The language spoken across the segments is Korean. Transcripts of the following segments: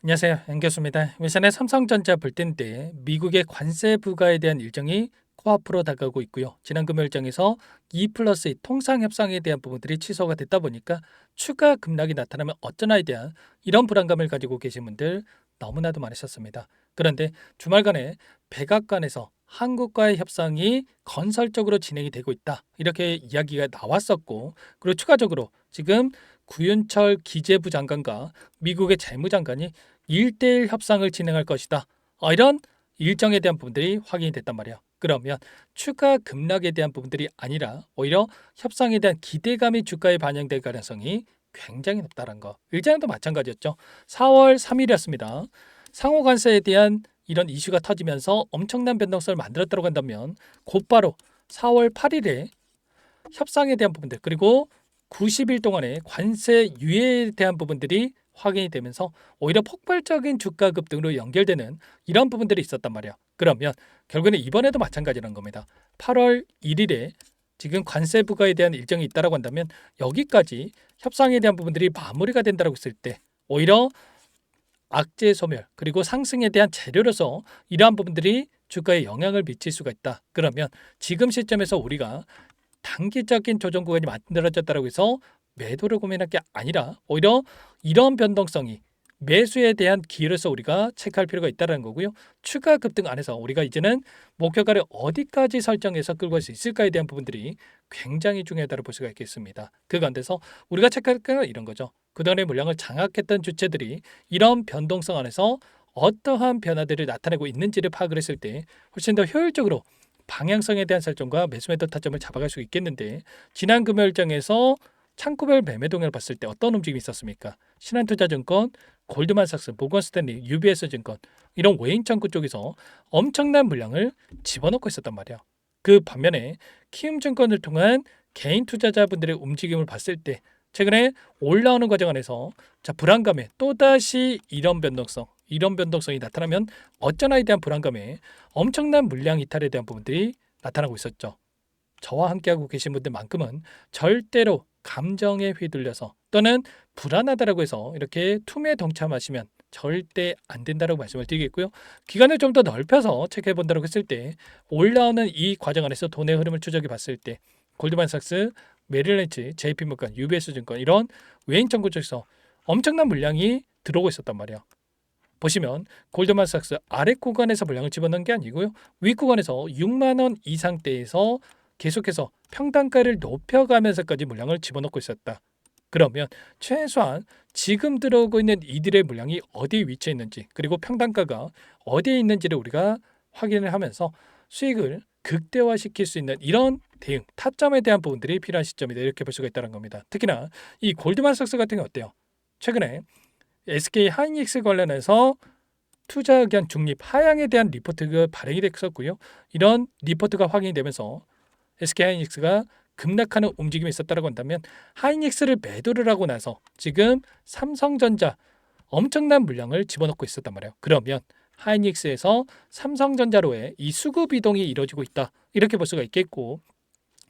안녕하세요. 연교수입니다. 예전에 삼성전자 불땐 때 미국의 관세 부과에 대한 일정이 코앞으로 다가오고 있고요. 지난 금요 일정에서 2 플러스 2 통상 협상에 대한 부분들이 취소가 됐다 보니까 추가 급락이 나타나면 어쩌나에 대한 이런 불안감을 가지고 계신 분들 너무나도 많으셨습니다. 그런데 주말간에 백악관에서 한국과의 협상이 건설적으로 진행이 되고 있다. 이렇게 이야기가 나왔었고, 그리고 추가적으로 지금 구윤철 기재부 장관과 미국의 재무장관이 1대1 협상을 진행할 것이다. 어, 이런 일정에 대한 부분들이 확인이 됐단 말이야. 그러면 추가 급락에 대한 부분들이 아니라 오히려 협상에 대한 기대감이 주가에 반영될 가능성이 굉장히 높다는 거. 일전에도 마찬가지였죠. 4월 3일이었습니다. 상호 관세에 대한 이런 이슈가 터지면서 엄청난 변동성을 만들었다고 한다면 곧바로 4월 8일에 협상에 대한 부분들 그리고 90일 동안의 관세 유예에 대한 부분들이 확인이 되면서 오히려 폭발적인 주가 급등으로 연결되는 이런 부분들이 있었단 말이야. 그러면 결국에는 이번에도 마찬가지라는 겁니다. 8월 1일에 지금 관세 부과에 대한 일정이 있다라고 한다면 여기까지 협상에 대한 부분들이 마무리가 된다고 했을 때 오히려 악재 소멸 그리고 상승에 대한 재료로서 이러한 부분들이 주가에 영향을 미칠 수가 있다. 그러면 지금 시점에서 우리가 단기적인 조정 구간이 만들어졌다고 해서 매도를 고민할 게 아니라 오히려 이런 변동성이 매수에 대한 기회로서 우리가 체크할 필요가 있다는 거고요. 추가 급등 안에서 우리가 이제는 목표가를 어디까지 설정해서 끌고 갈 수 있을까에 대한 부분들이 굉장히 중요하다고 볼 수가 있겠습니다. 그 가운데서 우리가 체크할 건 이런 거죠. 그동안의 물량을 장악했던 주체들이 이런 변동성 안에서 어떠한 변화들을 나타내고 있는지를 파악을 했을 때 훨씬 더 효율적으로 방향성에 대한 설정과 매수 매도 타점을 잡아갈 수 있겠는데 지난 금요일장에서 창구별 매매 동향을 봤을 때 어떤 움직임이 있었습니까? 신한투자증권, 골드만삭스, 모건스탠리, UBS 증권 이런 외인 창구 쪽에서 엄청난 물량을 집어넣고 있었단 말이야. 그 반면에 키움증권을 통한 개인 투자자분들의 움직임을 봤을 때 최근에 올라오는 과정 안에서 자 불안감에 또다시 이런 변동성, 이런 변동성이 나타나면 어쩌나에 대한 불안감에 엄청난 물량 이탈에 대한 부분들이 나타나고 있었죠. 저와 함께하고 계신 분들만큼은 절대로 감정에 휘둘려서 또는 불안하다라고 해서 이렇게 툼에 동참하시면 절대 안 된다라고 말씀을 드리겠고요. 기간을 좀 더 넓혀서 체크해 본다고 했을 때 올라오는 이 과정 안에서 돈의 흐름을 추적해 봤을 때 골드만삭스, 메릴렌치, JP모건, UBS 증권 이런 외인 정보 쪽에서 엄청난 물량이 들어오고 있었단 말이야. 보시면 골드만삭스 아래 구간에서 물량을 집어넣은 게 아니고요. 위 구간에서 6만 원 이상대에서 계속해서 평단가를 높여가면서까지 물량을 집어넣고 있었다. 그러면 최소한 지금 들어오고 있는 이들의 물량이 어디에 위치해 있는지 그리고 평단가가 어디에 있는지를 우리가 확인을 하면서 수익을 극대화시킬 수 있는 이런 대응, 타점에 대한 부분들이 필요한 시점이다 이렇게 볼 수가 있다는 겁니다. 특히나 이 골드만삭스 같은 게 어때요? 최근에 SK 하이닉스 관련해서 투자 의견 중립 하향에 대한 리포트가 발행이 됐었고요. 이런 리포트가 확인이 되면서 SK 하이닉스가 급락하는 움직임이 있었다고 한다면 하이닉스를 매도를 하고 나서 지금 삼성전자 엄청난 물량을 집어넣고 있었단 말이에요. 그러면 하이닉스에서 삼성전자로의 이 수급 이동이 이루어지고 있다. 이렇게 볼 수가 있겠고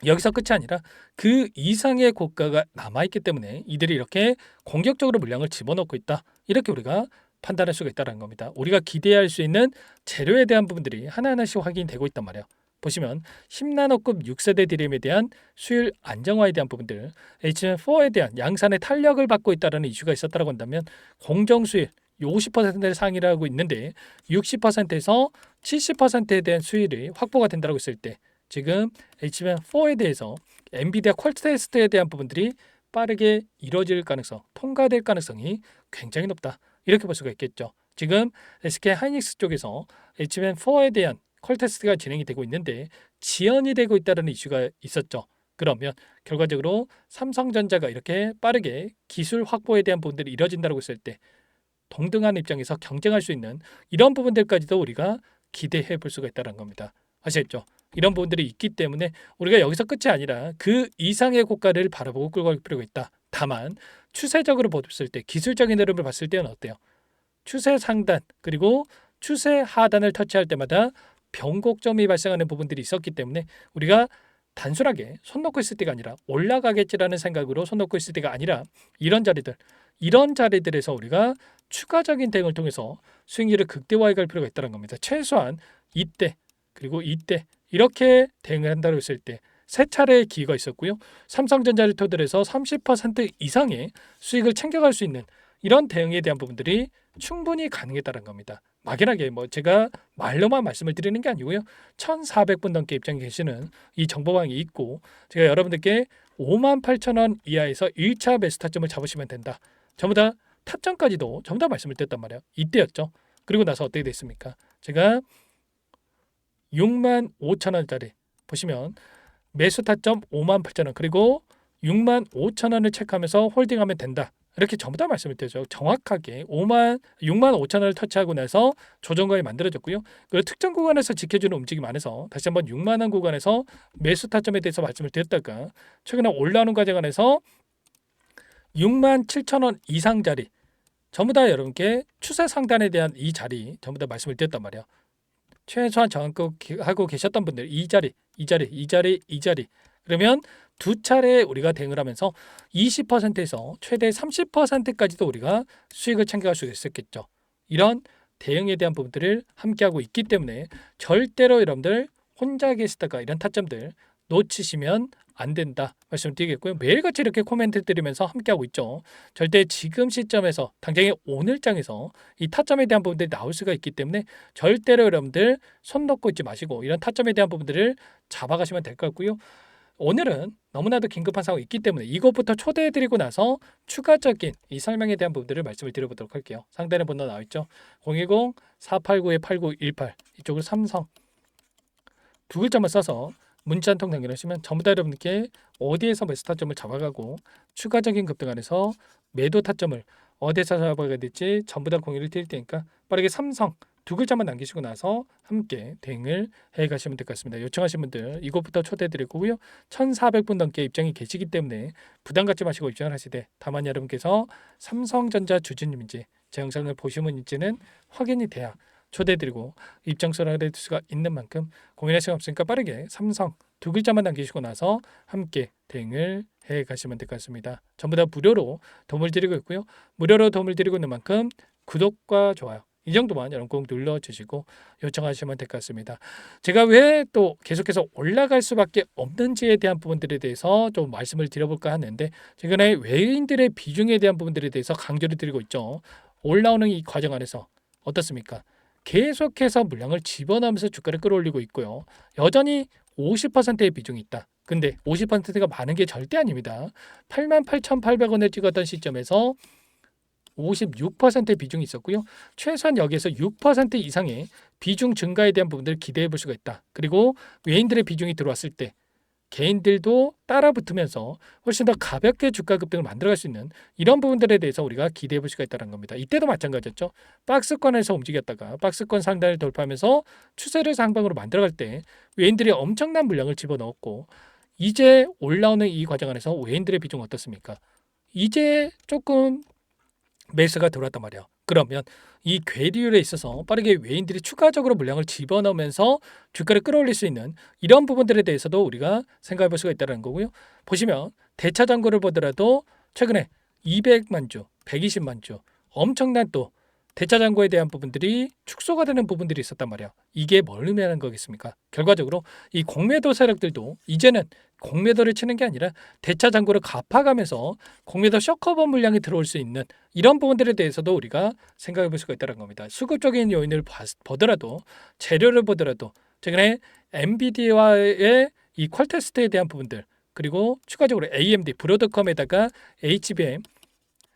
여기서 끝이 아니라 그 이상의 고가가 남아있기 때문에 이들이 이렇게 공격적으로 물량을 집어넣고 있다. 이렇게 우리가 판단할 수가 있다는 겁니다. 우리가 기대할 수 있는 재료에 대한 부분들이 하나하나씩 확인되고 있단 말이에요. 보시면 10나노급 6세대 디램에 대한 수율 안정화에 대한 부분들, HM4에 대한 양산의 탄력을 받고 있다는 이슈가 있었다고 한다면 공정 수율 50%를 상위를 하고 있는데 60%에서 70%에 대한 수율이 확보가 된다고 했을 때 지금 HBM4에 대해서 엔비디아 퀄 테스트에 대한 부분들이 빠르게 이루어질 가능성, 통과될 가능성이 굉장히 높다. 이렇게 볼 수가 있겠죠. 지금 SK 하이닉스 쪽에서 HBM4에 대한 퀄 테스트가 진행이 되고 있는데 지연이 되고 있다는 이슈가 있었죠. 그러면 결과적으로 삼성전자가 이렇게 빠르게 기술 확보에 대한 부분들이 이뤄진다고 했을 때 동등한 입장에서 경쟁할 수 있는 이런 부분들까지도 우리가 기대해 볼 수가 있다는 겁니다. 아시겠죠? 이런 부분들이 있기 때문에 우리가 여기서 끝이 아니라 그 이상의 고가를 바라보고 끌고 갈 필요가 있다. 다만 추세적으로 봤을 때 기술적인 흐름을 봤을 때는 어때요? 추세 상단 그리고 추세 하단을 터치할 때마다 변곡점이 발생하는 부분들이 있었기 때문에 우리가 단순하게 손 놓고 있을 때가 아니라 올라가겠지라는 생각으로 손 놓고 있을 때가 아니라 이런 자리들 이런 자리들에서 우리가 추가적인 대응을 통해서 수익률을 극대화해 갈 필요가 있다는 겁니다. 최소한 이때 그리고 이때 이렇게 대응을 한다고 했을 때 세 차례의 기회가 있었고요. 삼성전자를 토대로 해서 30% 이상의 수익을 챙겨갈 수 있는 이런 대응에 대한 부분들이 충분히 가능했다는 겁니다. 막연하게 뭐 제가 말로만 말씀을 드리는 게 아니고요. 1,400분 넘게 입장에 계시는 이 정보방이 있고 제가 여러분들께 5만 8천 원 이하에서 1차 매수 타점을 잡으시면 된다. 전부 다 타점까지도 전부 다 말씀을 드렸단 말이에요. 이때였죠. 그리고 나서 어떻게 됐습니까? 제가 6만 5천 원짜리 보시면 매수 타점 5만 8천 원 그리고 6만 5천 원을 체크하면서 홀딩하면 된다. 이렇게 전부 다 말씀을 드렸죠. 정확하게 5만 6만 5천 원을 터치하고 나서 조정관이 만들어졌고요. 그 특정 구간에서 지켜주는 움직임 안에서 다시 한번 6만 원 구간에서 매수 타점에 대해서 말씀을 드렸다가 최근에 올라오는 과정 안에서 6만 7천 원 이상 자리 전부 다 여러분께 추세 상단에 대한 이 자리 전부 다 말씀을 드렸단 말이에요. 최소한 저항하고 계셨던 분들 이 자리, 이 자리, 이 자리, 이 자리 그러면 두 차례 우리가 대응을 하면서 20%에서 최대 30%까지도 우리가 수익을 챙겨갈 수 있었겠죠. 이런 대응에 대한 부분들을 함께하고 있기 때문에 절대로 여러분들 혼자 계시다가 이런 타점들 놓치시면 안 된다 말씀 드리겠고요. 매일같이 이렇게 코멘트 드리면서 함께하고 있죠. 절대 지금 시점에서 당장의 오늘장에서 이 타점에 대한 부분들이 나올 수가 있기 때문에 절대로 여러분들 손 놓고 있지 마시고 이런 타점에 대한 부분들을 잡아가시면 될 것 같고요. 오늘은 너무나도 긴급한 상황이 있기 때문에 이것부터 초대해드리고 나서 추가적인 이 설명에 대한 부분들을 말씀을 드려보도록 할게요. 상단에 번호 나와 있죠. 010-489-8918 이쪽으로 삼성 두 글자만 써서 문자 한 통 남겨주시면 전부 다 여러분께 어디에서 매수 타점을 잡아가고 추가적인 급등 안에서 매도 타점을 어디에서 잡아가야 될지 전부 다 공유를 드릴 테니까 빠르게 삼성 두 글자만 남기시고 나서 함께 대응을 해 가시면 될 것 같습니다. 요청하신 분들 이곳부터 초대해 드릴 거고요. 1,400분 넘게 입장이 계시기 때문에 부담 갖지 마시고 입장을 하시되 다만 여러분께서 삼성전자 주주님인지 제 영상을 보시면인지는 확인이 돼야 초대드리고 입장서를 해드릴 수가 있는 만큼 고민할 시간 없으니까 빠르게 삼성 두 글자만 남기시고 나서 함께 대응을 해 가시면 될 것 같습니다. 전부 다 무료로 도움을 드리고 있고요. 무료로 도움을 드리고 있는 만큼 구독과 좋아요 이 정도만 여러분 꼭 눌러주시고 요청하시면 될 것 같습니다. 제가 왜 또 계속해서 올라갈 수밖에 없는지에 대한 부분들에 대해서 좀 말씀을 드려볼까 하는데 최근에 외인들의 비중에 대한 부분들에 대해서 강조를 드리고 있죠. 올라오는 이 과정 안에서 어떻습니까? 계속해서 물량을 집어넣으면서 주가를 끌어올리고 있고요. 여전히 50%의 비중이 있다. 근데 50%가 많은 게 절대 아닙니다. 88,800원을 찍었던 시점에서 56%의 비중이 있었고요. 최소한 여기에서 6% 이상의 비중 증가에 대한 부분들을 기대해 볼 수가 있다. 그리고 외인들의 비중이 들어왔을 때 개인들도 따라 붙으면서 훨씬 더 가볍게 주가 급등을 만들어갈 수 있는 이런 부분들에 대해서 우리가 기대해 볼 수가 있다는 겁니다. 이때도 마찬가지였죠. 박스권에서 움직였다가 박스권 상단을 돌파하면서 추세를 상방으로 만들어갈 때 외인들이 엄청난 물량을 집어넣었고 이제 올라오는 이 과정 안에서 외인들의 비중 어떻습니까? 이제 조금 매수가 들어왔단 말이에요. 그러면 이 괴리율에 있어서 빠르게 외인들이 추가적으로 물량을 집어넣으면서 주가를 끌어올릴 수 있는 이런 부분들에 대해서도 우리가 생각해 볼 수가 있다는 거고요. 보시면 대차 잔고를 보더라도 최근에 200만 주, 120만 주 엄청난 또 대차 잔고에 대한 부분들이 축소가 되는 부분들이 있었단 말이에요. 이게 뭘 의미하는 거겠습니까? 결과적으로 이 공매도 세력들도 이제는 공매도를 치는 게 아니라 대차 잔고를 갚아가면서 공매도 쇼커버 물량이 들어올 수 있는 이런 부분들에 대해서도 우리가 생각해 볼 수가 있다는 겁니다. 수급적인 요인을 보더라도 재료를 보더라도 최근에 엔비디아의 이 퀄테스트에 대한 부분들 그리고 추가적으로 AMD 브로드컴에다가 HBM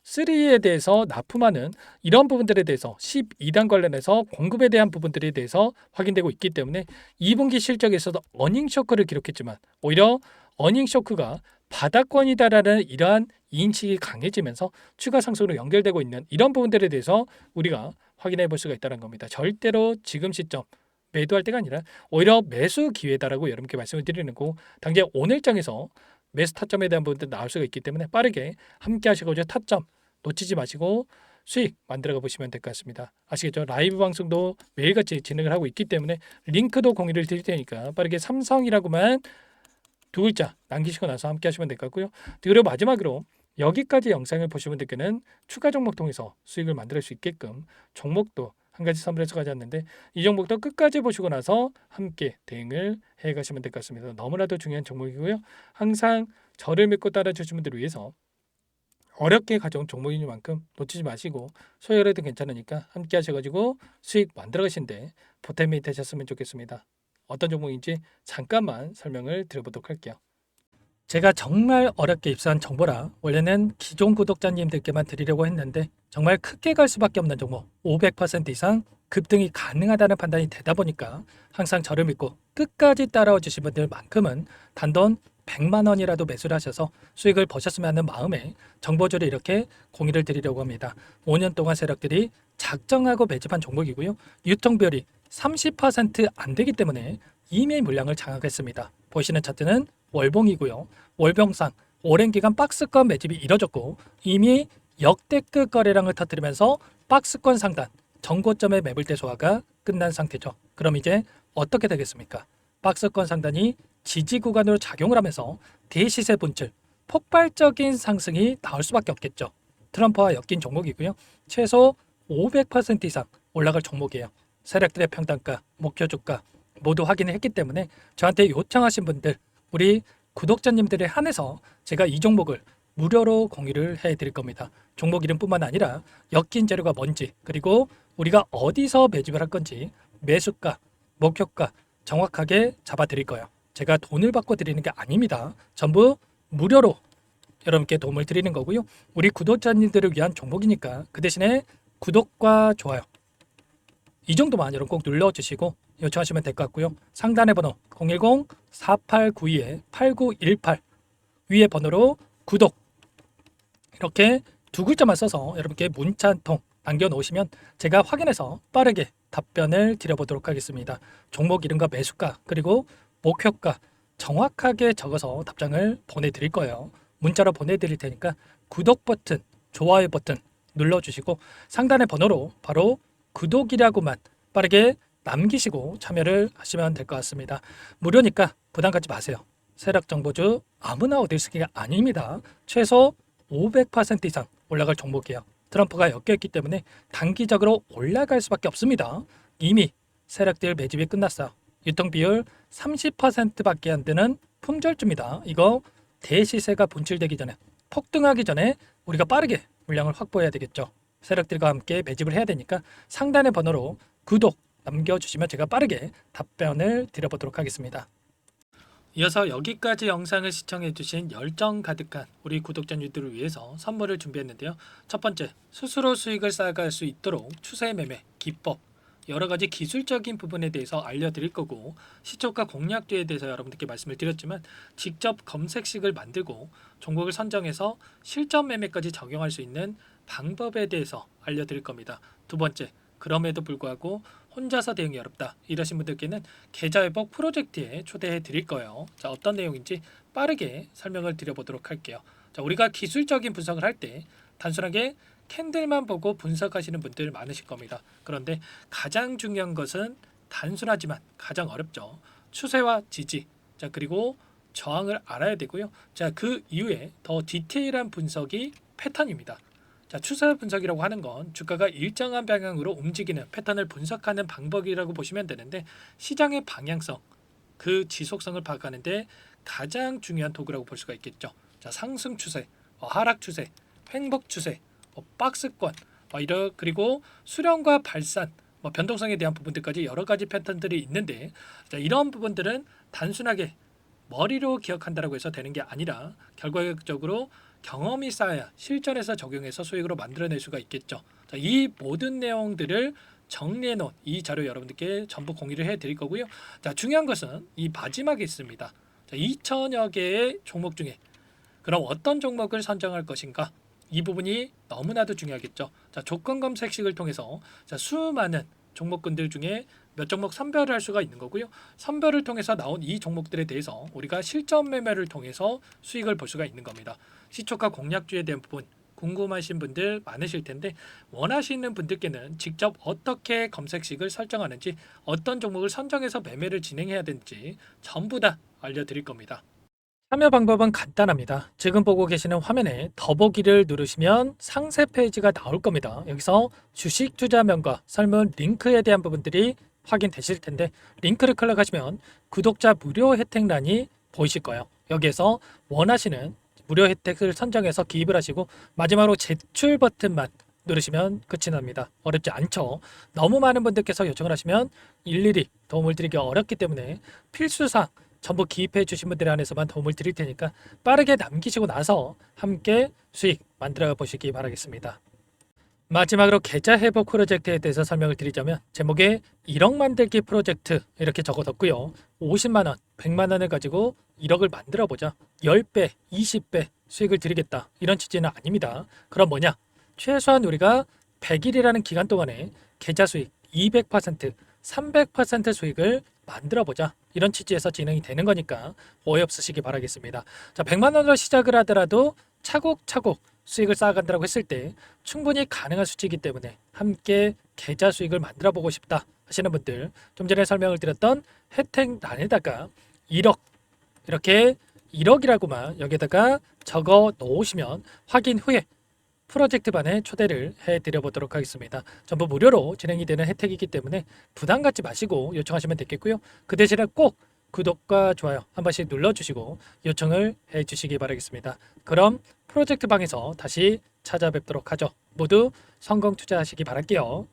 3에 대해서 납품하는 이런 부분들에 대해서 12단 관련해서 공급에 대한 부분들에 대해서 확인되고 있기 때문에 2분기 실적에서도 어닝 쇼크를 기록했지만 오히려 어닝 쇼크가 바닥권이다라는 이러한 인식이 강해지면서 추가 상승으로 연결되고 있는 이런 부분들에 대해서 우리가 확인해 볼 수가 있다는 겁니다. 절대로 지금 시점 매도할 때가 아니라 오히려 매수 기회다라고 여러분께 말씀을 드리는 거고 당장 오늘장에서 매수 타점에 대한 부분도 나올 수가 있기 때문에 빠르게 함께 하시고자 타점 놓치지 마시고 수익 만들어가 보시면 될 것 같습니다. 아시겠죠? 라이브 방송도 매일같이 진행을 하고 있기 때문에 링크도 공유를 드릴 테니까 빠르게 삼성이라고만 두 글자 남기시고 나서 함께 하시면 될 것 같고요. 그리고 마지막으로 여기까지 영상을 보신 분들께는 추가 종목 통해서 수익을 만들 수 있게끔 종목도 한 가지 선물해서 가져왔는데 이 종목도 끝까지 보시고 나서 함께 대응을 해 가시면 될 것 같습니다. 너무나도 중요한 종목이고요. 항상 저를 믿고 따라 주신 분들을 위해서 어렵게 가져온 종목이니만큼 놓치지 마시고 소액이라도 괜찮으니까 함께 하셔가지고 수익 만들어 가신데 보탬이 되셨으면 좋겠습니다. 어떤 종목인지 잠깐만 설명을 드려보도록 할게요. 제가 정말 어렵게 입수한 정보라 원래는 기존 구독자님들께만 드리려고 했는데 정말 크게 갈 수밖에 없는 종목 500% 이상 급등이 가능하다는 판단이 되다 보니까 항상 저를 믿고 끝까지 따라와 주신 분들만큼은 단돈 100만 원이라도 매수를 하셔서 수익을 보셨으면 하는 마음에 정보주를 이렇게 공유를 드리려고 합니다. 5년 동안 세력들이 작정하고 매집한 종목이고요. 유통 비율이 30%안 되기 때문에 이미 물량을 장악했습니다. 보시는 차트는 월봉이고요. 월봉상 오랜 기간 박스권 매집이 이뤄졌고 이미 역대급 거래량을 터뜨리면서 박스권 상단 전고점의 매물 대 소화가 끝난 상태죠. 그럼 이제 어떻게 되겠습니까? 박스권 상단이 지지 구간으로 작용을 하면서 대시세 분출 폭발적인 상승이 나올 수밖에 없겠죠. 트럼프와 엮인 종목이고요. 최소 500% 이상 올라갈 종목이에요. 세력들의 평단가, 목표 주가 모두 확인을 했기 때문에 저한테 요청하신 분들 우리 구독자님들에 한해서 제가 이 종목을 무료로 공유를 해드릴 겁니다. 종목 이름뿐만 아니라 엮인 재료가 뭔지 그리고 우리가 어디서 매집을 할 건지 매수가, 목표가 정확하게 잡아드릴 거예요. 제가 돈을 받고 드리는 게 아닙니다. 전부 무료로 여러분께 도움을 드리는 거고요. 우리 구독자님들을 위한 종목이니까 그 대신에 구독과 좋아요 이 정도만 여러분 꼭 눌러주시고 요청하시면 될 것 같고요. 상단의 번호 010-4892-8918 위에 번호로 구독 이렇게 두 글자만 써서 여러분께 문자 한 통 남겨놓으시면 제가 확인해서 빠르게 답변을 드려보도록 하겠습니다. 종목 이름과 매수가 그리고 목표가 정확하게 적어서 답장을 보내드릴 거예요. 문자로 보내드릴 테니까 구독 버튼, 좋아요 버튼 눌러주시고 상단의 번호로 바로 구독이라고만 빠르게 남기시고 참여를 하시면 될 것 같습니다. 무료니까 부담 갖지 마세요. 세력 정보주 아무나 얻을 수 있는 게 아닙니다. 최소 500% 이상 올라갈 종목이에요. 트럼프가 엮여있기 때문에 단기적으로 올라갈 수밖에 없습니다. 이미 세력들 매집이 끝났어요. 유통 비율 30%밖에 안 되는 품절주입니다. 이거 대시세가 분출되기 전에 폭등하기 전에 우리가 빠르게 물량을 확보해야 되겠죠. 세력들과 함께 매집을 해야 되니까 상단의 번호로 구독 남겨주시면 제가 빠르게 답변을 드려보도록 하겠습니다. 이어서 여기까지 영상을 시청해주신 열정 가득한 우리 구독자님들을 위해서 선물을 준비했는데요. 첫 번째, 스스로 수익을 쌓아갈 수 있도록 추세 매매 기법 여러 가지 기술적인 부분에 대해서 알려드릴 거고 시초가 공략주에 대해서 여러분들께 말씀을 드렸지만 직접 검색식을 만들고 종목을 선정해서 실전 매매까지 적용할 수 있는 방법에 대해서 알려드릴 겁니다. 두 번째, 그럼에도 불구하고 혼자서 대응이 어렵다 이러신 분들께는 계좌 회복 프로젝트에 초대해 드릴 거예요. 자 어떤 내용인지 빠르게 설명을 드려보도록 할게요. 자 우리가 기술적인 분석을 할 때 단순하게 캔들만 보고 분석하시는 분들 많으실 겁니다. 그런데 가장 중요한 것은 단순하지만 가장 어렵죠. 추세와 지지, 자 그리고 저항을 알아야 되고요. 자 그 이후에 더 디테일한 분석이 패턴입니다. 자, 추세 분석이라고 하는 건 주가가 일정한 방향으로 움직이는 패턴을 분석하는 방법이라고 보시면 되는데 시장의 방향성, 그 지속성을 파악하는데 가장 중요한 도구라고 볼 수가 있겠죠. 자, 상승 추세, 어, 하락 추세, 횡복 추세, 어, 박스권, 어, 이러 그리고 수렴과 발산, 뭐 변동성에 대한 부분들까지 여러 가지 패턴들이 있는데 자, 이런 부분들은 단순하게 머리로 기억한다라고 해서 되는 게 아니라 결과적으로 경험이 쌓아야 실전에서 적용해서 수익으로 만들어낼 수가 있겠죠. 자, 이 모든 내용들을 정리해 놓은 이 자료 여러분들께 전부 공유를 해 드릴 거고요. 자, 중요한 것은 이 마지막에 있습니다. 자, 2천여 개의 종목 중에 그럼 어떤 종목을 선정할 것인가? 이 부분이 너무나도 중요하겠죠. 자, 조건 검색식을 통해서 자, 수많은 종목군들 중에 몇 종목 선별을 할 수가 있는 거고요. 선별을 통해서 나온 이 종목들에 대해서 우리가 실전 매매를 통해서 수익을 볼 수가 있는 겁니다. 시초가 공략주에 대한 부분 궁금하신 분들 많으실 텐데 원하시는 분들께는 직접 어떻게 검색식을 설정하는지 어떤 종목을 선정해서 매매를 진행해야 되는지 전부 다 알려드릴 겁니다. 참여 방법은 간단합니다. 지금 보고 계시는 화면에 더보기를 누르시면 상세 페이지가 나올 겁니다. 여기서 주식 투자명과 설문 링크에 대한 부분들이 확인되실 텐데 링크를 클릭하시면 구독자 무료 혜택란이 보이실 거예요. 여기에서 원하시는 무료 혜택을 선정해서 기입을 하시고 마지막으로 제출 버튼만 누르시면 끝이 납니다. 어렵지 않죠? 너무 많은 분들께서 요청을 하시면 일일이 도움을 드리기 어렵기 때문에 필수상 전부 기입해 주신 분들 안에서만 도움을 드릴 테니까 빠르게 남기시고 나서 함께 수익 만들어 보시기 바라겠습니다. 마지막으로 계좌 회복 프로젝트에 대해서 설명을 드리자면 제목에 1억 만들기 프로젝트 이렇게 적어뒀고요. 50만 원, 100만 원을 가지고 1억을 만들어 보자. 10배, 20배 수익을 드리겠다. 이런 취지는 아닙니다. 그럼 뭐냐? 최소한 우리가 100일이라는 기간 동안에 계좌 수익 200%, 300% 수익을 만들어 보자. 이런 취지에서 진행이 되는 거니까 오해 없으시기 바라겠습니다. 자, 100만 원으로 시작을 하더라도 차곡차곡 수익을 쌓아간다고 했을 때 충분히 가능한 수치이기 때문에 함께 계좌 수익을 만들어 보고 싶다 하시는 분들 좀 전에 설명을 드렸던 혜택란에다가 1억 이렇게 1억이라고만 여기다가 적어 놓으시면 확인 후에 프로젝트 반에 초대를 해 드려 보도록 하겠습니다. 전부 무료로 진행이 되는 혜택이기 때문에 부담 갖지 마시고 요청하시면 되겠고요. 그 대신에 꼭 구독과 좋아요 한 번씩 눌러주시고 요청을 해 주시기 바라겠습니다. 그럼 프로젝트 방에서 다시 찾아뵙도록 하죠. 모두 성공 투자하시기 바랄게요.